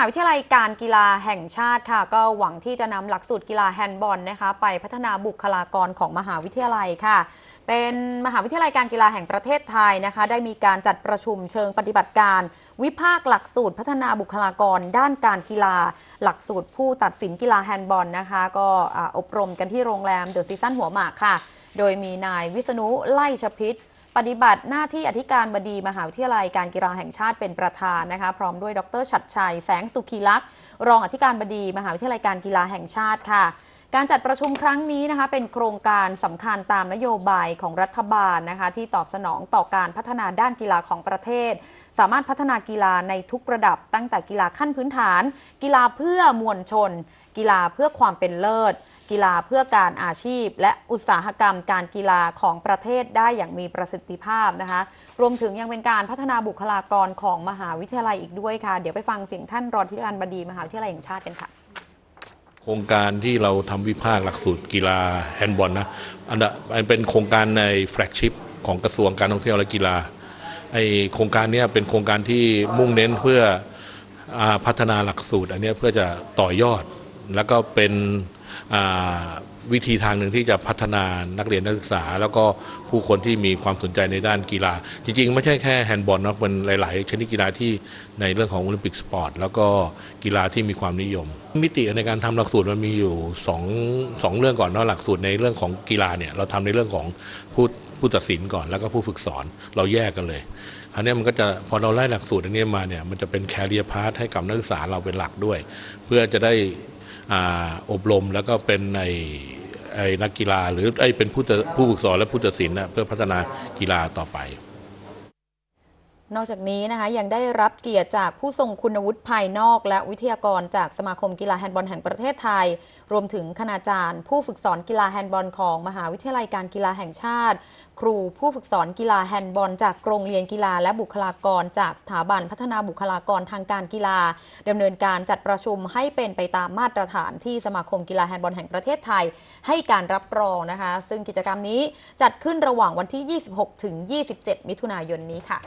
าวิทยาลัยการกีฬาแห่งชาติค่ะ ก็หวังที่จะนำหลักสูตรกีฬาแฮนด์บอลนะคะ ไปพัฒนาบุคลากรของมหาวิทยาลัยค่ะ เป็นมหาวิทยาลัยการกีฬาแห่งประเทศไทยนะคะ ได้มีการจัดประชุมเชิงปฏิบัติการ วิพากหลักสูตรพัฒนาบุคลากร ด้านการกีฬา หลักสูตรผู้ตัดสินกีฬาแฮนด์บอลนะคะ ก็อ่าอบรมกันที่โรงแรมเดอะซีซั่นหัวหมากค่ะ โดยมีนายวิษณุไล่ชพิษ ปฏิบัติหน้าที่อธิการบดีมหาวิทยาลัยการกีฬาแห่งชาติเป็นประธานนะคะ พร้อมด้วยดรชัดชัย แสงสุขีลักษ์รองอธิการบดี มหาวิทยาลัยการกีฬาแห่งชาติค่ะ การจัดประชุมครั้งนี้นะคะเป็นโครงการสำคัญตามนโยบายของรัฐบาลนะคะที่ตอบสนองต่อการพัฒนาด้านกีฬาของประเทศ สามารถพัฒนากีฬาในทุกระดับตั้งแต่กีฬาขั้นพื้นฐาน กีฬาเพื่อมวลชน กีฬาเพื่อความเป็นเลิศ กีฬาเพื่อการอาชีพ และอุตสาหกรรมการกีฬาของประเทศได้อย่างมีประสิทธิภาพนะคะรวมถึงยังเป็นการพัฒนาบุคลากรของมหาวิทยาลัยอีกด้วยค่ะ เดี๋ยวไปฟังเสียงท่านรองอธิการบดีมหาวิทยาลัยแห่งชาติกันค่ะ ครงการที่เราทำวิพากษ์หลักสูตรกีฬาแฮนด์บอลนะอันดับมันเป็นโครงการในแฟลกชิพของกระทรวงการท่องเที่ยวและกีฬาไอโครงการนี้เป็นโครงการที่มุ่งเน้นเพื่ออพัฒนาหลักสูตร อันนี้เพื่อจะต่อยอด แล้วก็เป็นวิธีทางหนึ่งที่จะพัฒนานักเรียนนักศึกษา แล้วก็ผู้คนที่มีความสนใจในด้านกีฬา จริงๆ ไม่ใช่แค่แฮนด์บอลนะเป็นหลาย ๆ ชนิดกีฬาที่ในเรื่องของโอลิมปิกสปอร์ตแล้วก็กีฬาที่มีความนิยม มิติในการทำหลักสูตรมันมีอยู่สองสองเรื่องก่อนเนาะหลักสูตรในเรื่องของกีฬาเนี่ยเราทำในเรื่องของผู้ผู้ตัดสินก่อนแล้วก็ผู้ฝึกสอนเราแยกกันเลยอันนี้มันก็จะพอเราไล่หลักสูตรอันนี้มาเนี่ยมันจะเป็นแคเรียพาร์ทให้กับนักศึกษาเราเป็นหลักด้วย เพื่อจะได้อบรมแล้วก็เป็นใน นักกีฬา หรือไอ้เป็นผู้ผู้ฝึกสอนและผู้ตัดสินนะเพื่อพัฒนากีฬาต่อไป นอกจากนี้นะคะยังได้รับเกียรติจากผู้ทรงคุณวุฒิภายนอก และวิทยากรจากสมาคมกีฬาแฮนด์บอลแห่งประเทศไทย รวมถึงคณาจารย์ ผู้ฝึกสอนกีฬาแฮนด์บอลของมหาวิทยาลัยการกีฬาแห่งชาติ ครูผู้ฝึกสอนกีฬาแฮนด์บอลจากโรงเรียนกีฬาและบุคลากร จากสถาบันพัฒนาบุคลากรทางการกีฬาดำเนินการจัดประชุมให้เป็นไปตามมาตรฐานที่สมาคมกีฬาแฮนด์บอลแห่งประเทศไทย ให้การรับรองนะคะ ซึ่งกิจกรรมนี้จัดขึ้นระหว่างวันที่ 26 ถึง 27 มิถุนายนนี้ค่ะ